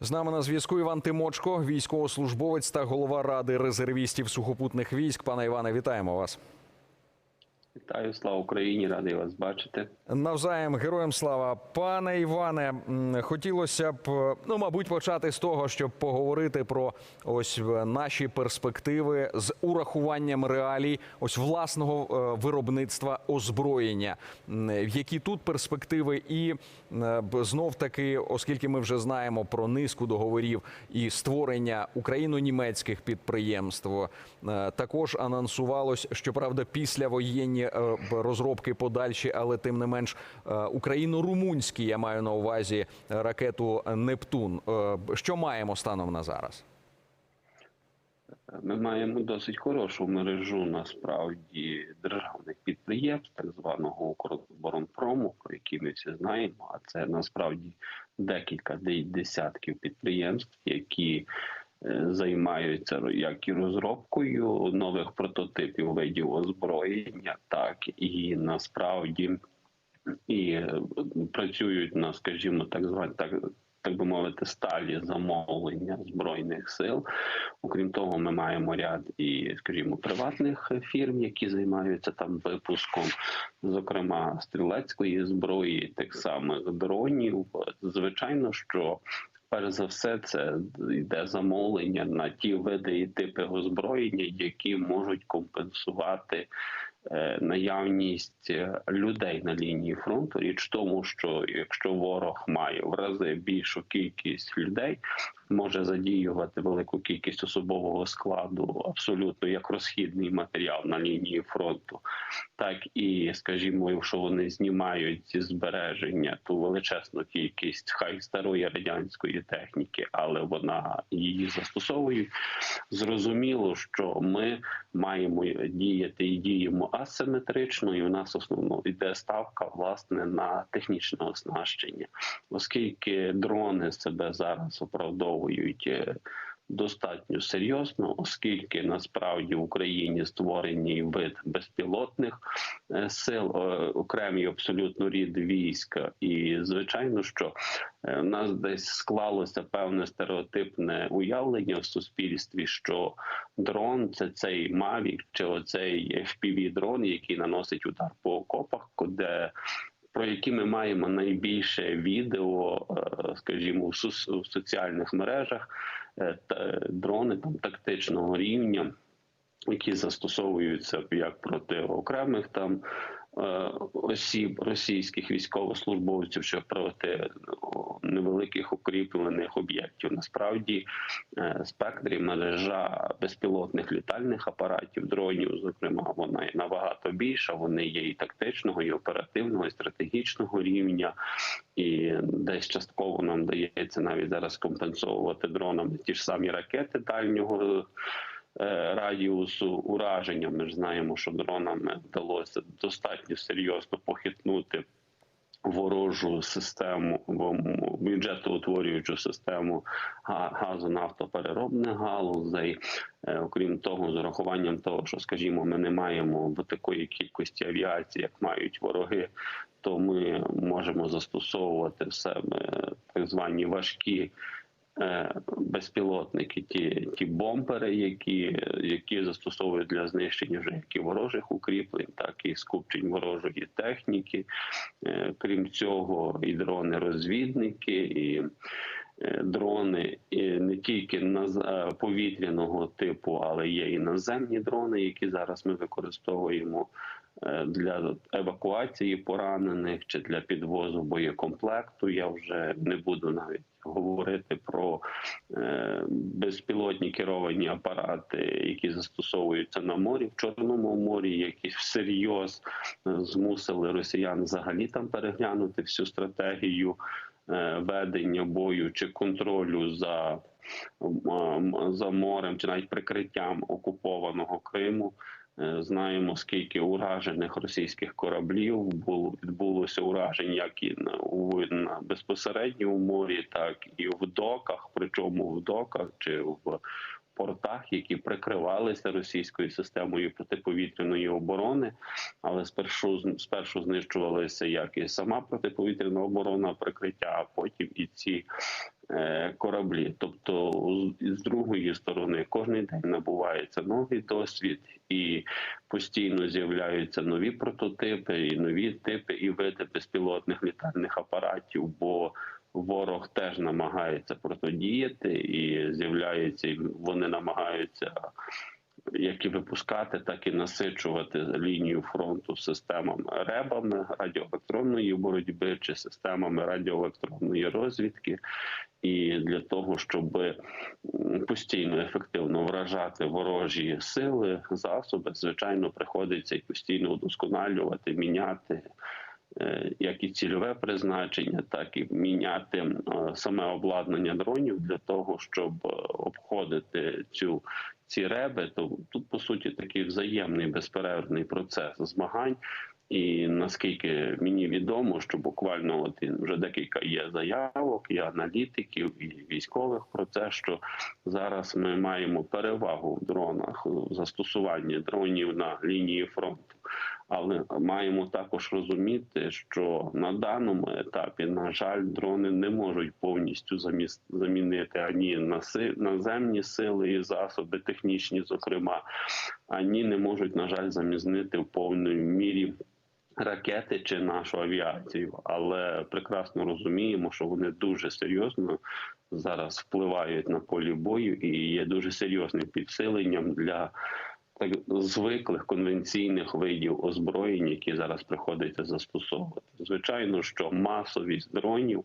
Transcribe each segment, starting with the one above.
З нами на зв'язку Іван Тимочко, військовослужбовець та голова ради резервістів сухопутних військ. Пане Іване, вітаємо вас. Вітаю, слава Україні, радий вас бачити. Навзаєм героям слава. Пане Іване, хотілося б, ну, мабуть, почати з того, щоб поговорити про ось е, наші перспективи з урахуванням реалій, ось власного е, виробництва озброєння. Які тут перспективи, і е, знов таки, оскільки ми вже знаємо про низку договорів і створення україно-німецьких підприємств, також анонсувалось, щоправда, післявоєнні е, б- розробки подальші, але тим не менш е, україно-румунські, я маю на увазі е, ракету Нептун. Е, Що маємо станом на зараз? Ми маємо досить хорошу мережу насправді державних підприємств, так званого Укроборонпрому, про які ми всі знаємо. А це насправді декілька десятків підприємств, які е, займаються як і розробкою нових прототипів видів озброєння, так і насправді і е, працюють на, скажімо, так звані так. Так би мовити, сталі замовлення збройних сил. Окрім того, ми маємо ряд і, скажімо, приватних фірм, які займаються там випуском, зокрема стрілецької зброї, так само дронів. Звичайно, що перш за все це йде замовлення на ті види і типи озброєння, які можуть компенсувати е, наявність е, людей на лінії фронту. Річ в тому, що якщо ворог має в рази більшу кількість людей, може задіювати велику кількість особового складу абсолютно як розхідний матеріал на лінії фронту, так і, скажімо, якщо вони знімають зі збереження ту величезну кількість хай старої радянської техніки, але вона її застосовують. Зрозуміло, що ми маємо діяти і діємо асиметрично, і у нас основно йде ставка власне на технічне оснащення, оскільки дрони себе зараз оправдовують. Е, Достатньо серйозно, оскільки насправді в Україні створений вид безпілотних е, сил, е, окремий абсолютно рід війська, і звичайно, що в нас десь склалося певне стереотипне уявлення в суспільстві, що дрон це цей Mavic чи оцей fpv дрон, який наносить удар по окопах, де про які ми маємо найбільше відео, е, скажімо, в соціальних мережах, е, дрони там тактичного рівня, які застосовуються як проти окремих там осіб російських військовослужбовців, чи проти невеликих укріплених об'єктів. Насправді е, спектр і мережа безпілотних літальних апаратів, дронів, зокрема, вона є набагато більша. Вони є і тактичного, і оперативного, і стратегічного рівня, і десь частково нам дається навіть зараз компенсовувати дронами ті ж самі ракети дальнього. Е, Радіусу ураження ми ж знаємо, що дронами вдалося достатньо серйозно похитнути ворожу систему бюджетоутворюючу систему га- газу нафтопереробних галузей. Е, Окрім того, з урахуванням того, що, скажімо, ми не маємо в такої кількості авіації, як мають вороги, то ми можемо застосовувати в себе так звані важкі. Е, Безпілотники, ті ті бомбери, які які застосовують для знищення вже як і ворожих укріплень, так і скупчень ворожої техніки. Е, Крім цього, і дрони-розвідники, і е, дрони і не тільки повітряного типу, але є і наземні дрони, які зараз ми використовуємо для евакуації поранених чи для підвозу боєкомплекту. Я вже не буду навіть говорити про е, безпілотні керовані апарати, які застосовуються на морі в Чорному морі, які всерйоз е, змусили росіян взагалі там переглянути всю стратегію е, ведення бою чи контролю за, за морем, чи навіть прикриттям окупованого Криму. Е, Знаємо, скільки уражених російських кораблів було відбулося уражень, як і на, у, на безпосередньо у морі, так і в доках, причому в доках чи в портах, які прикривалися російською системою протиповітряної оборони, але спершу спершу знищувалися як і сама протиповітряна оборона, прикриття, а потім і ці е, кораблі. Тобто, з другої сторони, кожен день набувається новий досвід, і постійно з'являються нові прототипи, і нові типи і види безпілотних літальних апаратів. Бо ворог теж намагається протидіяти, і з'являються вони намагаються як і випускати, так і насичувати лінію фронту системами ребами радіоелектронної боротьби чи системами радіоелектронної розвідки. І для того, щоб постійно ефективно вражати ворожі сили, засоби, звичайно, приходиться і постійно удосконалювати, міняти як і цільове призначення, так і міняти е, саме обладнання дронів для того, щоб е, обходити цю ці реби. То тут по суті такий взаємний безперервний процес змагань. І наскільки мені відомо, що буквально от вже декілька є заявок, і аналітиків, і військових про це, що зараз ми маємо перевагу в дронах в застосуванні дронів на лінії фронту. Але маємо також розуміти, що на даному етапі, на жаль, дрони не можуть повністю замінити ані наземні сили і засоби, технічні, зокрема, ані не можуть, на жаль, замінити в повній мірі ракети чи нашу авіацію. Але прекрасно розуміємо, що вони дуже серйозно зараз впливають на полі бою і є дуже серйозним підсиленням для так звиклих конвенційних видів озброєнь, які зараз приходиться застосовувати. Звичайно, що масовість дронів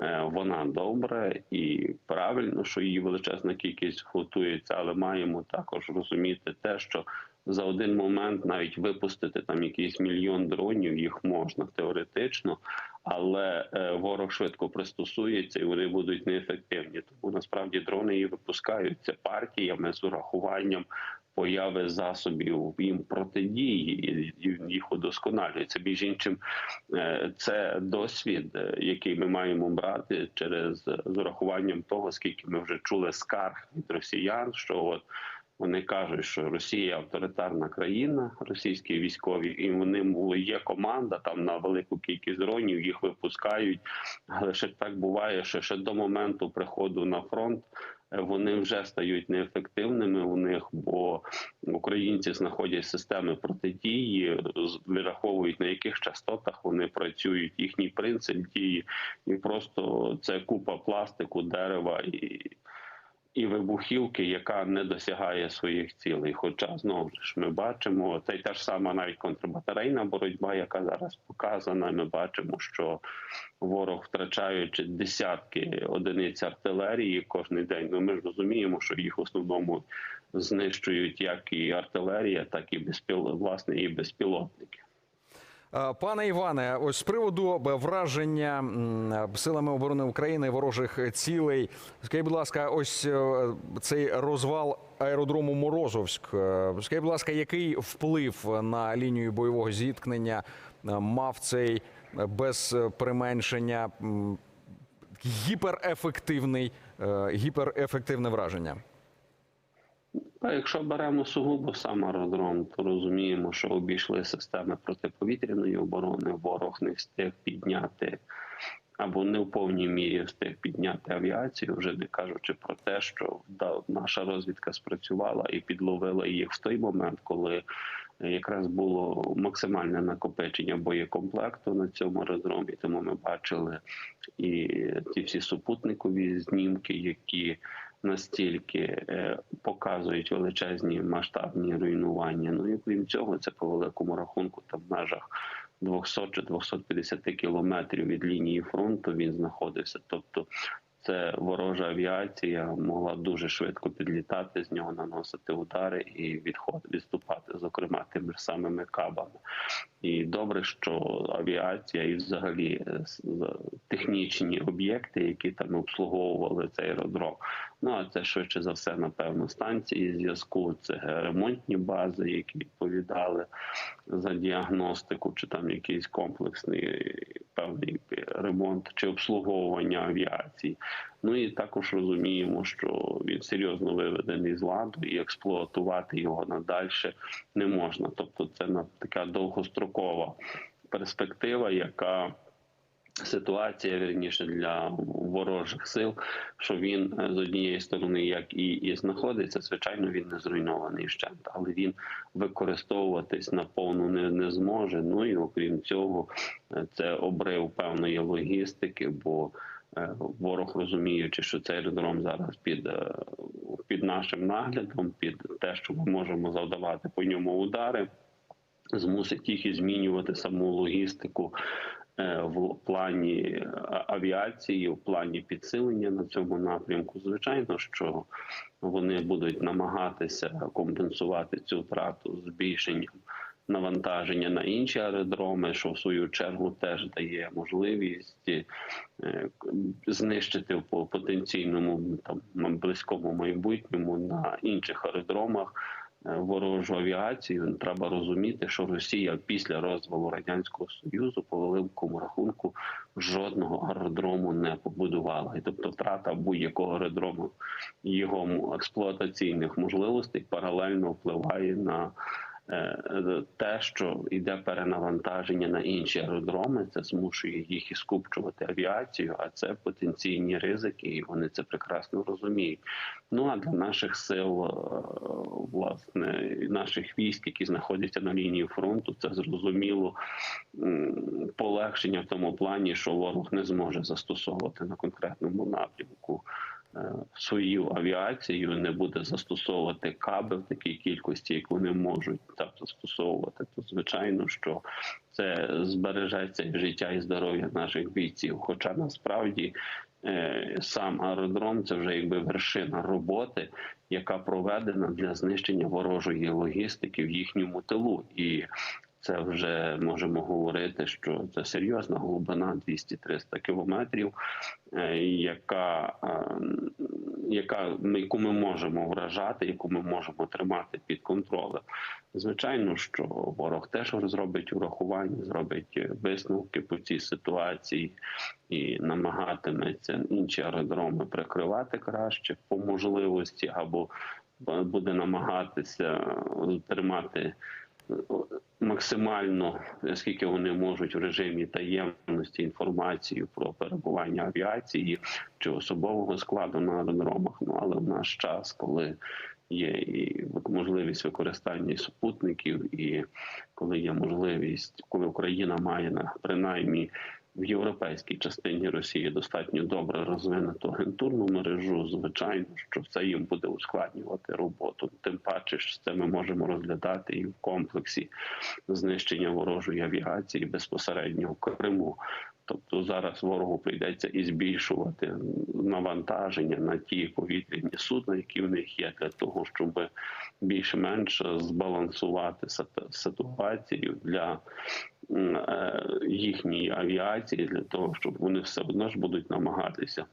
е, вона добра і правильно, що її величезна кількість готується, але маємо також розуміти те, що за один момент навіть випустити там якийсь мільйон дронів, їх можна теоретично, але е, ворог швидко пристосується і вони будуть неефективні. Тому насправді дрони і випускаються партіями з урахуванням появи засобів їм протидії, і їх удосконалюється. Між іншим, е, це досвід, е, який ми маємо брати через з урахуванням того, скільки ми вже чули скарг від росіян, що от. Вони кажуть, що Росія авторитарна країна, російські військові, і вони є команда там на велику кількість дронів, їх випускають. Але ще так буває, що ще до моменту приходу на фронт е, вони вже стають неефективними у них, бо українці знаходять системи протидії, вираховують на яких частотах вони працюють, їхній принцип дії, і просто це купа пластику, дерева і і вибухівки, яка не досягає своїх цілей. Хоча знову ж ми бачимо, це й та ж сама навіть контрбатарейна боротьба, яка зараз показана. Ми бачимо, що ворог втрачаючи десятки одиниць артилерії кожен день. Ну ми ж розуміємо, що їх в основному знищують як і артилерія, так і безпіл... власне і безпілотники. Е, Пане Іване, ось з приводу враження силами оборони України ворожих цілей. Скажіть, будь ласка, ось е, цей розвал аеродрому Морозовськ. е, Скажіть, будь ласка, який вплив на лінію бойового зіткнення е, мав цей е, без е, применшення гіперефективний, е, гіперефективне враження? А якщо беремо сугубо сам аеродром, то розуміємо, що обійшли системи протиповітряної оборони. Ворог не встиг підняти або не в повній мірі встиг підняти авіацію, вже не кажучи про те, що да, наша розвідка спрацювала і підловила їх в той момент, коли якраз було максимальне накопичення боєкомплекту на цьому аеродромі. Тому ми бачили і ті всі супутникові знімки, які настільки е, показують величезні масштабні руйнування. Ну і крім цього, це по великому рахунку там в межах 200 чи 250 кілометрів від лінії фронту він знаходився. Тобто це ворожа авіація могла дуже швидко підлітати з нього, наносити удари і відход відступати, зокрема тими ж самими кабами. І добре, що авіація і взагалі е, технічні об'єкти, які там обслуговували цей аеродром. Ну а це швидше за все, напевно, станції зв'язку, це ремонтні бази, які відповідали за діагностику, чи там якийсь комплексний певний ремонт чи обслуговування авіації. Ну і також розуміємо, що він серйозно виведений з ладу, і експлуатувати його надальше не можна. Тобто, це така довгострокова перспектива, яка ситуація вірніше для ворожих сил, що він е, з однієї сторони, як і, і знаходиться, звичайно, він не зруйнований вщент, але він використовуватись наповну не, не зможе. Ну і окрім цього, е, це обрив певної логістики, бо е, ворог розуміючи, що цей аеродром зараз під, під нашим наглядом, під те, що ми можемо завдавати по ньому удари, змусить їх і змінювати саму логістику в плані авіації, в плані підсилення на цьому напрямку. Звичайно, що вони будуть намагатися компенсувати цю втрату збільшенням навантаження на інші аеродроми, що в свою чергу теж дає можливість е, знищити по потенційному там близькому майбутньому на інших аеродромах е, ворожу авіацію. Треба розуміти, що Росія після розвалу радянського союзу по великому рахунку жодного аеродрому не побудувала, і тобто втрата будь-якого аеродрому його експлуатаційних можливостей паралельно впливає на е, те, що йде перенавантаження на інші аеродроми, це змушує їх і скупчувати авіацію, а це потенційні ризики, і вони це прекрасно розуміють. Ну а для наших сил, е, власне, наших військ, які знаходяться на лінії фронту, це зрозуміло полегшення в тому плані, що ворог не зможе застосовувати на конкретному напрямку е, свою авіацію, не буде застосовувати каби в такій кількості, як вони можуть так застосовувати. То звичайно, що це збережеться життя і здоров'я наших бійців. Хоча насправді е, сам аеродром це вже якби вершина роботи, яка проведена для знищення ворожої логістики в їхньому тилу. І це вже можемо говорити, що це серйозна глибина 200-300 кілометрів, е, яка, е, яка яку ми можемо вражати, яку ми можемо тримати під контролем. Звичайно, що ворог теж зробить урахування, зробить висновки по цій ситуації і намагатиметься інші аеродроми прикривати краще по можливості, або буде намагатися тримати максимально, скільки вони можуть в режимі таємності інформацію про перебування авіації чи особового складу на аеродромах. Ну але в наш час, коли є і можливість використання супутників, і коли є можливість, коли Україна має на принаймні в європейській частині Росії достатньо добре розвинуту агентурну мережу. Звичайно, що це їм буде ускладнювати роботу. Тим паче, що це ми можемо розглядати і в комплексі знищення ворожої авіації безпосередньо в Криму. Тобто зараз ворогу прийдеться і збільшувати навантаження на ті повітряні судна, які в них є, для того, щоб більш-менш збалансувати сит- ситуацію для е, їхньої авіації, для того, щоб вони все одно ж будуть намагатися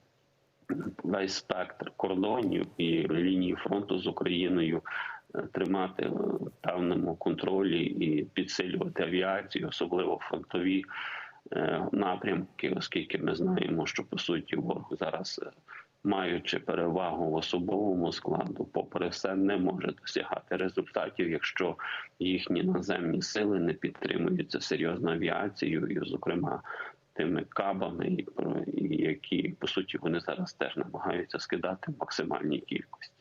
весь спектр кордонів і лінії фронту з Україною е, тримати в певному контролі і підсилювати авіацію, особливо фронтові напрямки, оскільки ми знаємо, що по суті ворог зараз, е, маючи перевагу в особовому складу, попри все, не може досягати результатів, якщо їхні наземні сили не підтримуються серйозно авіацією, зокрема. Тими кабами, які по суті вони зараз теж намагаються скидати в максимальній кількості.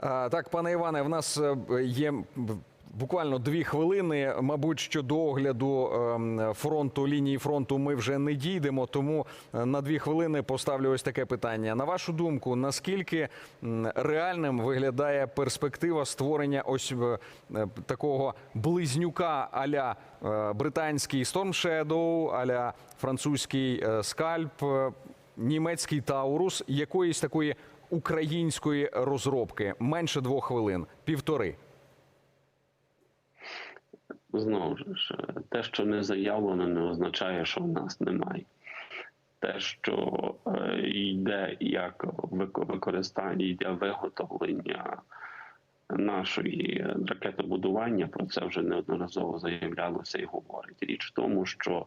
Так, пане Іване, в нас е, є буквально дві хвилини. Мабуть, що до огляду ем, фронту лінії фронту ми вже не дійдемо. Тому е, на дві хвилини поставлю ось таке питання. На вашу думку, наскільки реальним виглядає перспектива створення ось е, е, такого близнюка аля британський Storm Shadow, аля французький скальп, німецький Таурус, якоїсь такої української розробки менше двох хвилин, півтори. Знову ж те, що не заявлено, не означає, що в нас немає. Те, що е, йде як використання, йде виготовлення нашої ракетобудування, про це вже неодноразово заявлялося і говорить. Річ в тому, що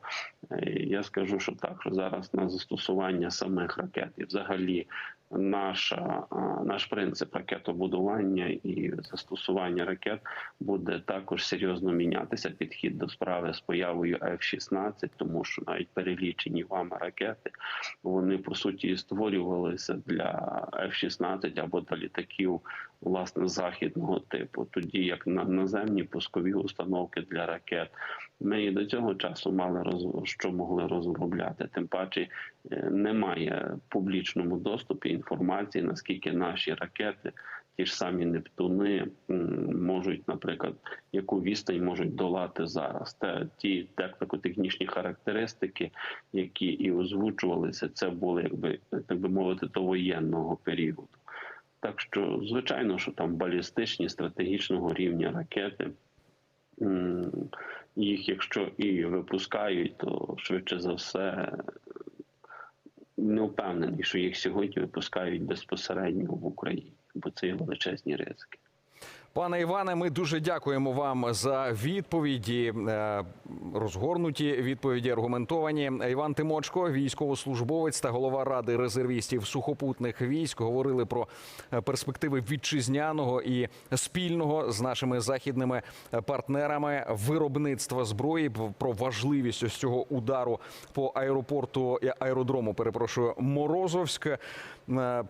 е, я скажу, що так, що зараз на застосування самих ракет і взагалі наша наш принцип ракетобудування і застосування ракет буде також серйозно мінятися. Підхід до справи з появою F-16, тому що навіть перелічені вами ракети вони по суті створювалися для F-16 або для літаків власне західного типу, тоді як на наземні пускові установки для ракет. Ми і до цього часу мали роз... що могли розробляти. Тим паче е, немає в публічному доступі інформації, наскільки наші ракети, ті ж самі Нептуни, можуть, наприклад, яку відстань можуть долати зараз. Те ті тактико-технічні характеристики, які і озвучувалися, це були якби так би мовити, до воєнного періоду. Так що, звичайно, що там балістичні стратегічного рівня ракети. Їх, якщо і випускають, то швидше за все не впевнений, що їх сьогодні випускають безпосередньо в Україні, бо це є величезні ризики. Пане Іване, ми дуже дякуємо вам за відповіді, е, розгорнуті відповіді, аргументовані. Іван Тимочко, військовослужбовець та голова ради резервістів сухопутних військ, говорили про е, перспективи вітчизняного і спільного з нашими західними партнерами виробництва зброї, про важливість ось цього удару по аеропорту аеродрому. Перепрошую, Морозовськ. Е,